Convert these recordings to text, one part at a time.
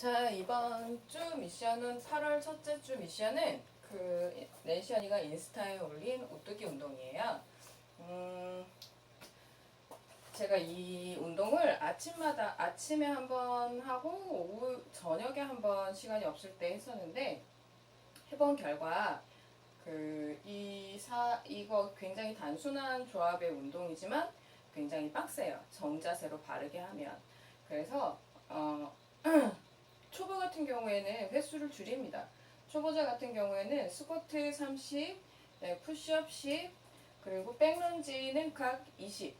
자 이번 주 미션은 8월 첫째 주 미션은 그 낸시 언니가 인스타에 올린 오뚜기 운동이에요. 음, 제가 이 운동을 아침마다 아침에 한 번 하고 오후 저녁에 한 번 시간이 없을 때 했었는데 해본 결과 그이사 이거 굉장히 단순한 조합의 운동이지만 굉장히 빡세요. 정자세로 바르게 하면 그래서 어 초보 같은 경우에는 횟수를 줄입니다. 초보자 같은 경우에는 스쿼트 30, 네, 푸시업 10, 그리고 백런지는 각 20,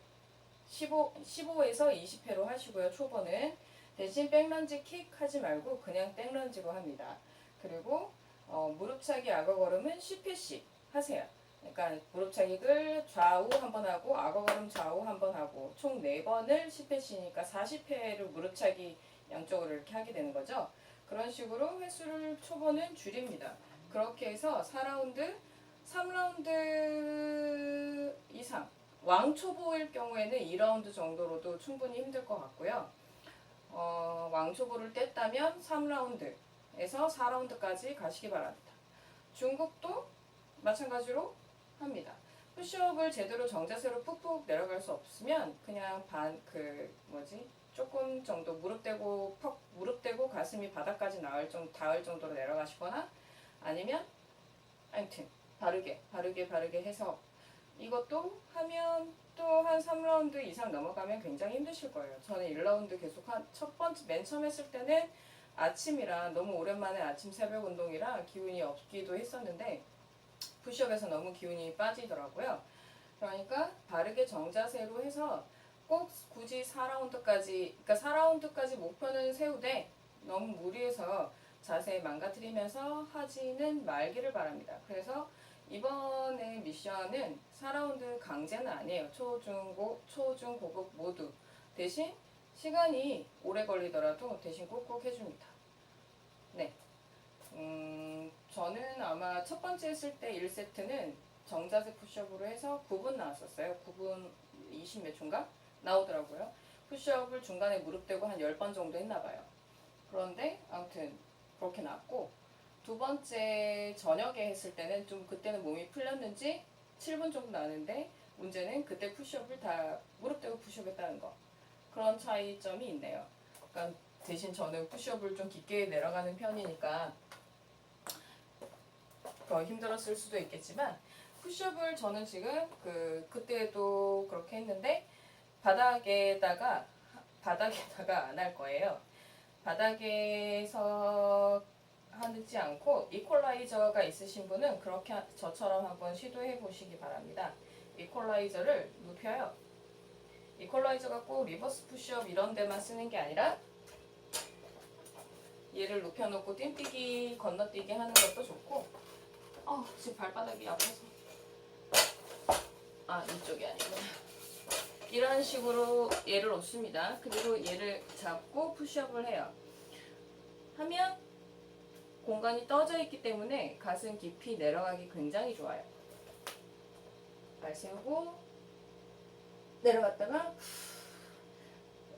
15, 15에서 20회로 하시고요. 초보는 대신 백런지 킥 하지 말고 그냥 백런지로 합니다. 그리고 어, 무릎차기 악어 걸음은 10회씩 하세요. 그러니까 무릎차기를 좌우 한 번 하고 악어 걸음 좌우 한 번 하고 총 4번을 10회씩이니까 40회를 무릎차기 양쪽으로 이렇게 하게 되는 거죠. 그런 식으로 횟수를 초보는 줄입니다. 그렇게 해서 4라운드, 3라운드 이상 왕초보일 경우에는 2라운드 정도로도 충분히 힘들 것 같고요. 어, 왕초보를 뗐다면 3라운드에서 4라운드까지 가시기 바랍니다. 중국도 마찬가지로 합니다. 푸시업을 제대로 정자세로 푹푹 내려갈 수 없으면 그냥 반 그 뭐지 조금 정도 무릎 대고 퍽 무릎 대고 가슴이 바닥까지 나을 정 닿을 정도로 내려가시거나 아니면 아무튼 바르게 바르게 바르게 해서 이것도 하면 또 한 3라운드 이상 넘어가면 굉장히 힘드실 거예요. 저는 1라운드 계속 한 첫 번째 맨 처음 했을 때는 아침이라 너무 오랜만에 아침 새벽 운동이라 기운이 없기도 했었는데 푸시업에서 너무 기운이 빠지더라고요. 그러니까 바르게 정자세로 해서 꼭 굳이 4라운드까지 그러니까 4라운드까지 목표는 세우되 너무 무리해서 자세 망가뜨리면서 하지는 말기를 바랍니다. 그래서 이번에 미션은 4라운드 강제는 아니에요. 초, 중, 고, 초, 중, 고급 모두. 대신 시간이 오래 걸리더라도 대신 꼭꼭 해줍니다. 네. 음, 저는 아마 첫 번째 했을 때 1세트는 정자세 푸시업으로 해서 9분 나왔었어요. 9분 20몇 초인가? 나오더라고요. 푸시업을 중간에 무릎 대고 한 10번 정도 했나 봐요. 그런데 아무튼 그렇게 나왔고 두 번째 저녁에 했을 때는 좀 그때는 몸이 풀렸는지 7분 정도 나는데 문제는 그때 푸시업을 다 무릎 대고 푸시업 했다는 거. 그런 차이점이 있네요. 그러니까 대신 저는 푸시업을 좀 깊게 내려가는 편이니까 더 힘들었을 수도 있겠지만 푸시업을 저는 지금 그 그때도 그렇게 했는데 바닥에다가 바닥에다가 안 할 거예요. 바닥에서 하지 않고 이퀄라이저가 있으신 분은 그렇게 하- 저처럼 한번 시도해 보시기 바랍니다. 이퀄라이저를 눕혀요. 이퀄라이저가 꼭 리버스 푸시업 이런 데만 쓰는 게 아니라 얘를 눕혀놓고 띵뛰기 건너뛰기 하는 것도 좋고 어 지금 발바닥이 아파서 아 이쪽이 아니구나 이런 식으로 얘를 놓습니다 그리고 얘를 잡고 푸시업을 해요 하면 공간이 떠져 있기 때문에 가슴 깊이 내려가기 굉장히 좋아요 발 세우고 내려갔다가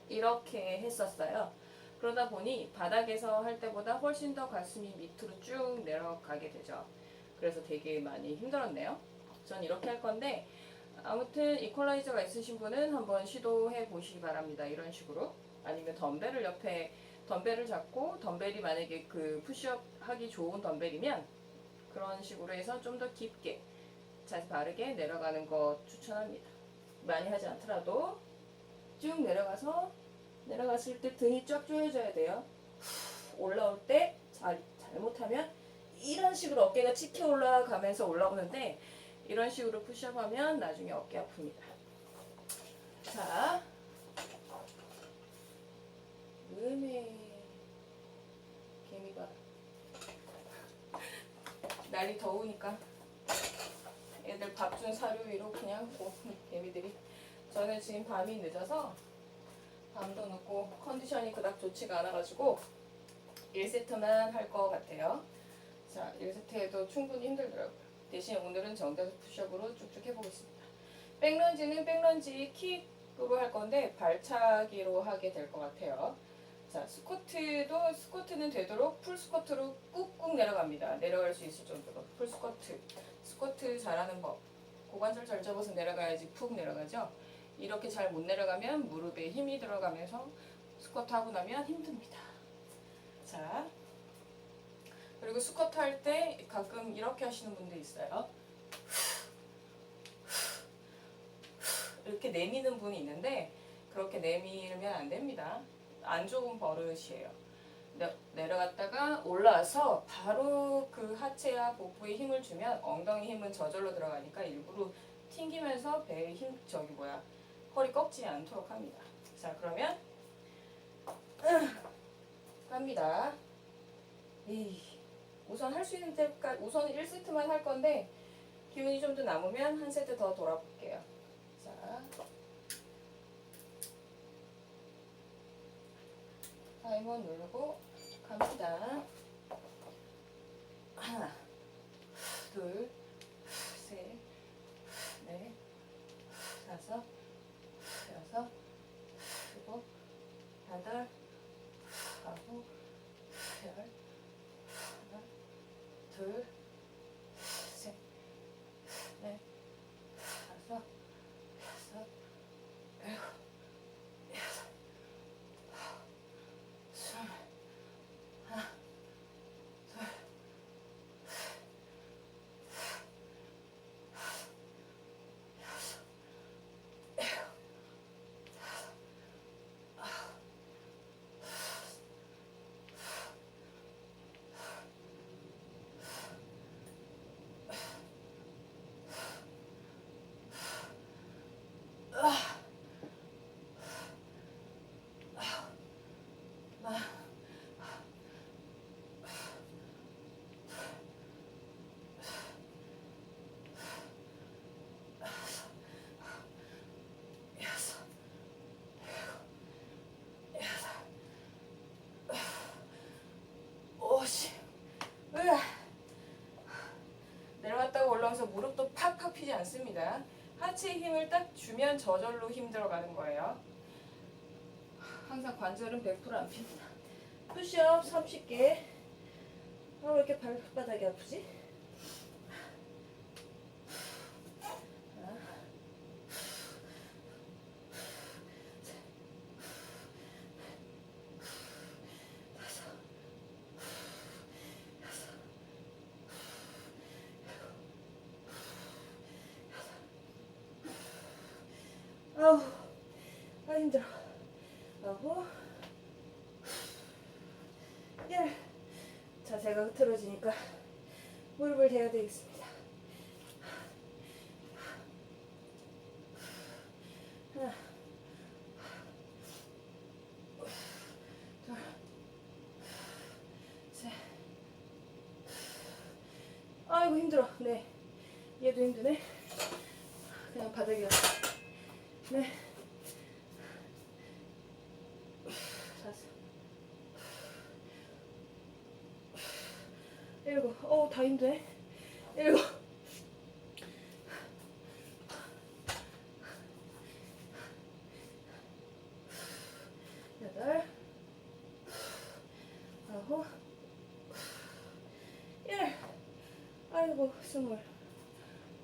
이렇게 했었어요 그러다 보니 바닥에서 할 때보다 훨씬 더 가슴이 밑으로 쭉 내려가게 되죠. 그래서 되게 많이 힘들었네요. 전 이렇게 할 건데 아무튼 이퀄라이저가 있으신 분은 한번 시도해 보시기 바랍니다. 이런 식으로 아니면 덤벨을 옆에 덤벨을 잡고 덤벨이 만약에 그 푸시업 하기 좋은 덤벨이면 그런 식으로 해서 좀 더 깊게 자세 바르게 내려가는 거 추천합니다. 많이 하지 않더라도 쭉 내려가서 내려갔을 때 등이 쫙 조여져야 돼요. 올라올 때 잘, 잘못하면 이런 식으로 어깨가 치켜 올라가면서 올라오는데 이런 식으로 푸시업 하면 나중에 어깨 아픕니다. 자, 음에 개미 봐라. 날이 더우니까 애들 밥 준 사료 위로 그냥 고 개미들이 저는 지금 밤이 늦어서 밤도 늦고 컨디션이 그닥 좋지가 않아가지고 1세트만 할 것 같아요. 자, 1세트에도 충분히 힘들더라고요. 대신 오늘은 정자세 푸시업으로 쭉쭉 해보겠습니다. 백런지는 백런지 킥으로 할 건데 발차기로 하게 될 것 같아요. 자, 스쿼트도 스쿼트는 되도록 풀 스쿼트로 꾹꾹 내려갑니다. 내려갈 수 있을 정도로 풀 스쿼트. 스쿼트 잘하는 법. 고관절 잘 잡아서 내려가야지 푹 내려가죠. 이렇게 잘 못 내려가면 무릎에 힘이 들어가면서 스쿼트 하고 나면 힘듭니다. 자, 그리고 스쿼트 할 때 가끔 이렇게 하시는 분들 있어요. 이렇게 내미는 분이 있는데 그렇게 내밀면 안 됩니다. 안 좋은 버릇이에요. 내, 내려갔다가 올라와서 바로 그 하체와 복부에 힘을 주면 엉덩이 힘은 저절로 들어가니까 일부러 튕기면서 배에 힘 저기 뭐야 허리 꺾지 않도록 합니다. 자 그러면 갑니다. 에이, 우선 할 수 있는 때까지 우선 1세트만 할 건데 기운이 좀 더 남으면 한 세트 더 돌아볼게요. 자. 타이머 누르고 갑니다. 하나, 둘, 셋, 넷, 다섯, 여섯, 일곱, 여덟, 아홉, 열, 하나, 둘, 셋, 넷, 다섯, 여섯, 일곱, 여섯, 스물, 하나, 둘, 여섯, 일곱, 여덟, 오십. 으아. 내려갔다가 올라와서 무릎도 팍팍 피지 않습니다. 하체에 힘을 딱 주면 저절로 힘 들어가는 거예요. 항상 관절은 100%안 핍니다. 푸시업 30개. 아, 왜 이렇게 발바닥이 아프지? 아우, 아 힘들어. 아홉, 열. 자세가 흐트러지니까 무릎을 대야 되겠습니다. 아이고 힘들어. 네, 얘도 힘드네. 그냥 바닥에. 네. 다섯. 일곱. 어우, 다 힘드네. 일곱. 여덟. 아홉. 열. 아이고, 스물.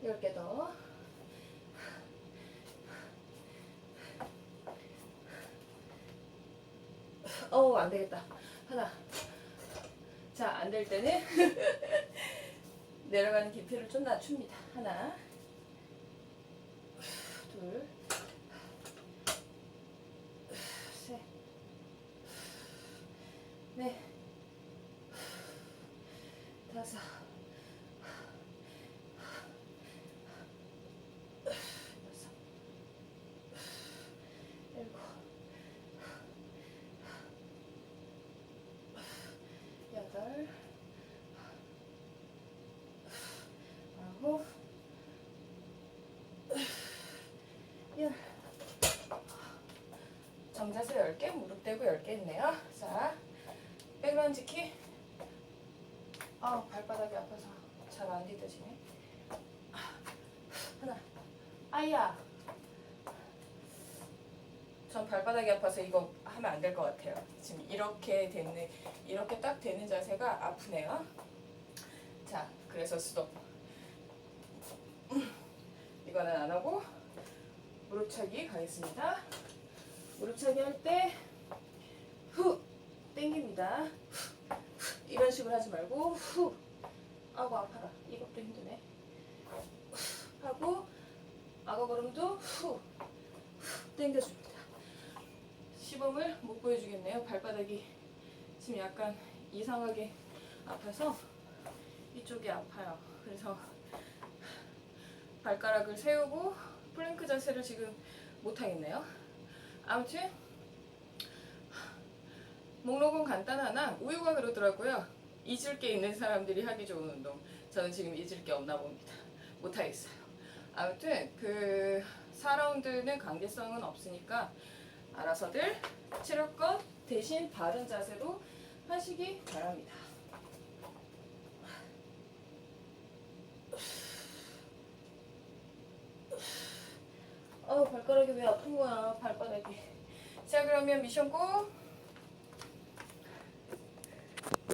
열 개 더. 어우 안 되겠다. 하나. 자 안 될 때는 내려가는 깊이를 좀 낮춥니다. 하나. 둘셋넷 다섯 여섯 일곱 여덟, 아홉, 열. 정자세 10개, 무릎 대고 10개 했네요. 자, 백런지 키. 아, 발바닥이 아파서 잘 안 디뎌지네. 하나. 아야. 전 발바닥이 아파서 이거 하면 안 될 것 같아요. 지금 이렇게 되는 이렇게 딱 되는 자세가 아프네요. 자, 그래서 스톱. 음, 이거는 안 하고 무릎차기 가겠습니다. 무릎차기 할때후 후, 이런 식으로 하지 말고 후 아고 아파라. 이것도 힘드네. 후, 하고 악어 걸음도 후, 후 당겨줍니다. 시범을 못 보여주겠네요. 발바닥이 지금 약간 이상하게 아파서 이쪽이 아파요. 그래서 발가락을 세우고 플랭크 자세를 지금 못 하겠네요. 아무튼 목록은 간단하나 우유가 그러더라고요. 잊을 게 있는 사람들이 하기 좋은 운동. 저는 지금 잊을 게 없나 봅니다. 못 하겠어요. 아무튼 그 4라운드는 관계성은 없으니까 알아서들 체력껏 대신 바른 자세로 하시기 바랍니다. 아 발가락이 왜 아픈 거야 발바닥이. 자 그러면 미션 고